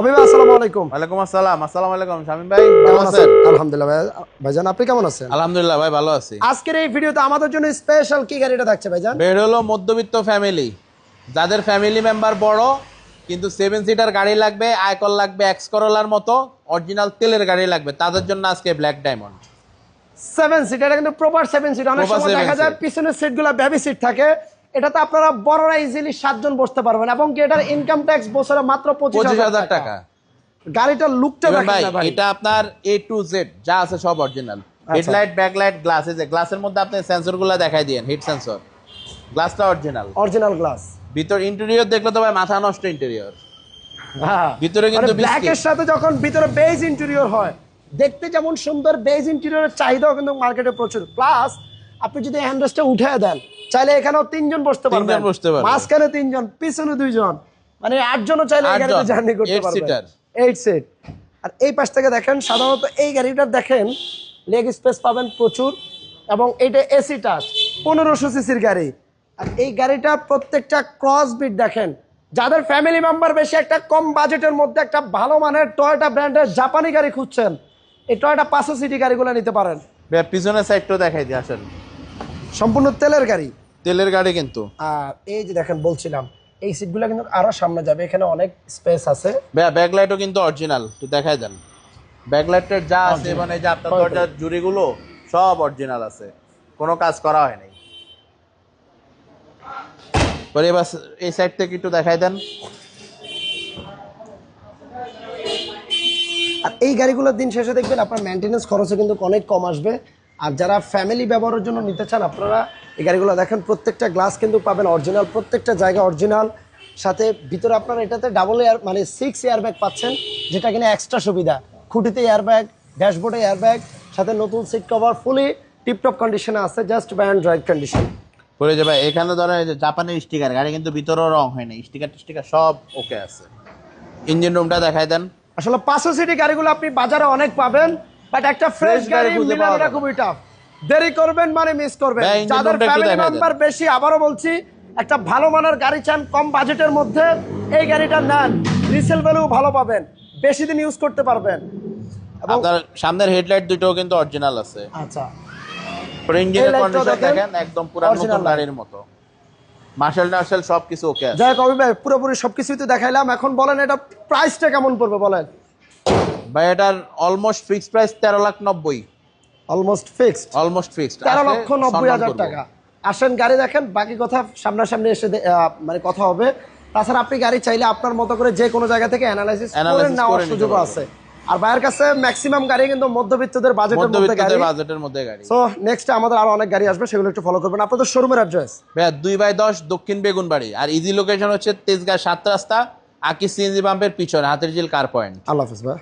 রবি আসসালামু আলাইকুম। ওয়ালাইকুম আসসালাম আসসালামু আলাইকুম শামিম ভাই কেমন কেমন আছেন? আছেন? আলহামদুলিল্লাহ ভাই ভাইজান আপনি কেমন আছেন? আলহামদুলিল্লাহ ভাই ভালো আছি। আজকের এই ভিডিওতে আমাদের জন্য স্পেশাল কি গাড়িটা থাকছে ভাইজান? বের হলো মধ্যবিত্ত ফ্যামিলি যাদের ফ্যামিলি মেম্বার বড় কিন্তু সেভেন সিটার গাড়ি লাগবে আয়কর লাগবে এক্স করলার মতো অরিজিনাল তেলের গাড়ি লাগবে তাদের জন্য আজকে ব্ল্যাক ডায়মন্ড সেভেন সিট এটা কিন্তু প্রপার সেভেন সিট অনেক সময় দেখা যায়। পিছনের সিটগুলো বেবি সিট থাকে। এটাতে আপনারা বড়রা ইজিলি সাতজন বসতে পারবেন এবং কি এটার ইনকাম ট্যাক্স বছরে মাত্র পঁচিশ হাজার টাকা। গাড়িটার লুকটা ভাই এটা আপনার এ টু জেড যা আছে সব অরিজিনাল আচ্ছা। হেডলাইট ব্যাকলাইট গ্লাস এই যে গ্লাসের মধ্যে আপনি সেন্সরগুলো দেখাই দিয়েন হিট সেন্সর গ্লাসটা অরিজিনাল অরিজিনাল গ্লাস ভিতর ইন্টেরিয়র দেখলে তো ভাই মাথা নষ্ট ইন্টেরিয়র হ্যাঁ। ভিতরে কিন্তু ব্ল্যাক এর সাথে যখন ভিতরে বেজ ইন্টেরিয়র হয় দেখতে যেমন সুন্দর বেজ ইন্টেরিয়রের চাহিদাও কিন্তু মার্কেটে প্রচুর। প্লাস আপনি যদি হ্যান্ডরেস্টটা উঠে দেন চাইলে এখানেও তিনজন বসতে পারবেন। বসতে পারবে। মাঝখানে তিনজন পিছনে দুইজন। মানে আটজনও চাইলে এই গাড়িতে জার্নি করতে পারবেন। এইট সিট আর এই পাশ থেকে দেখেন সাধারণত এই গাড়িটার দেখেন লেগ স্পেস পাবেন প্রচুর এবং এটা এসি টাচ পনেরোশো সিসির গাড়ি। আর এই গাড়িটার প্রত্যেকটা ক্রস বিট দেখেন। যাদের ফ্যামিলি মেম্বার বেশি একটা কম বাজেটের মধ্যে একটা ভালো মানের টয়টা ব্র্যান্ডের জাপানি গাড়ি খুঁজছেন এই টয়টা পাঁচশো সিটি গাড়িগুলো নিতে পারেন। পিছনের সাইডটাও দেখাই দিয়ে আসেন। সম্পূর্ণ তেলের গাড়ি। তেলের গাড়ি কিন্তু। আর এই যে দেখেন বলছিলাম এই সিটগুলো কিন্তু আরও সামনে যাবে। এখানে অনেক স্পেস আছে। ব্যাকলাইটও কিন্তু অরিজিনাল একটু দেখাই দেন। ব্যাকলাইটের যা আছে মানে যে আপনার দরজার জুড়িগুলো সব অরিজিনাল আছে। কোনো কাজ করা হয় নাই পরে এবার এই সাইড থেকে একটু দেখাই দেন। আর এই গাড়িগুলোর দিন শেষে দেখবেন আপনার মেনটেনেন্স খরচও কিন্তু অনেক কম আসবে। আর যারা ফ্যামিলি ব্যবহারের জন্য নিতে চান আপনারা এই গাড়িগুলো দেখেন প্রত্যেকটা গ্লাস কিন্তু পাবেন অরিজিনাল প্রত্যেকটা জায়গা অরিজিনাল সাথে ভিতরে আপনারা এটাতে ডাবল এয়ার মানে সিক্স এয়ার ব্যাগ পাচ্ছেন যেটা কিনা এক্সট্রা সুবিধা। খুঁটিতে এয়ার ব্যাগ ড্যাশবোর্ডে এয়ার ব্যাগ সাথে নতুন সিট কভার ফুলি টিপটপ কন্ডিশনে আছে just buy and drive condition পরে যাবে এখানে ধরেন জাপানের স্টিকার গাড়ি কিন্তু ভিতরেও রং হয় না স্টিকার টিস্টিকার সব ওকে আছে। ইঞ্জিন রুমটা দেখাই দেন। আসলে পাঁচশো সিটি গাড়িগুলো আপনি বাজারে অনেক পাবেন বাট একটা ফ্রেশ গাড়ি মিলানোটা খুবই টাফ দেরি করবেন মানে মিস করবেন। যাদের ফ্যামিলি মেম্বার বেশি আবারও বলছি একটা ভালো মানের গাড়ি চান কম বাজেটের মধ্যে এই গাড়িটা নেন। রিসেল ভ্যালু ভালো পাবেন। বেশি দিন ইউজ করতে পারবেন। আপনার সামনের হেডলাইট দুটো কিন্তু অরিজিনাল আছে। আচ্ছা। ইঞ্জিনের কন্ডিশন দেখেন, একদম পুরো নতুন গাড়ির মতো। মার্শাল টার্শাল সব কিছু ওকে আছে। যাই কবি ভাই পুরোপুরি সবকিছুই তো দেখাইলাম। এখন বলেন এটা প্রাইসটা কেমন পড়বে বলেন। ভাই এটার অলমোস্ট ফিক্স প্রাইস তেরো লাখ নব্বই। অলমোস্ট ফিক্সড অলমোস্ট ফিক্সড তেরো লক্ষ নব্বই হাজার টাকা। আসেন গাড়ি দেখেন বাকি কথা সামনাসামনি এসে মানে কথা হবে। তাছাড়া আপনি গাড়ি চাইলে আপনার মতো করে যে কোনো জায়গা থেকে অ্যানালাইসিস করে নেওয়ার সুযোগ আছে। আর ভাইয়ের কাছে ম্যাক্সিমাম গাড়ি কিন্তু মধ্যবিত্তদের বাজেটের মধ্যে গাড়ি। মধ্যবিত্তদের বাজেটের মধ্যে গাড়ি। সো নেক্সট আমাদের আরও অনেক গাড়ি আসবে সেগুলো একটু ফলো করবেন। আপনাদের শোরুমের অ্যাড্রেস ভাইয়া দুই বাই দশ দক্ষিণ বেগুনবাড়ি। আর ইজি লোকেশন হচ্ছে তেজগাঁ সাত রাস্তা আকি সিএনজি পাম্পের পিছনে হাতের জিল কার পয়েন্ট আল্লাহ হাফিজ ভাই।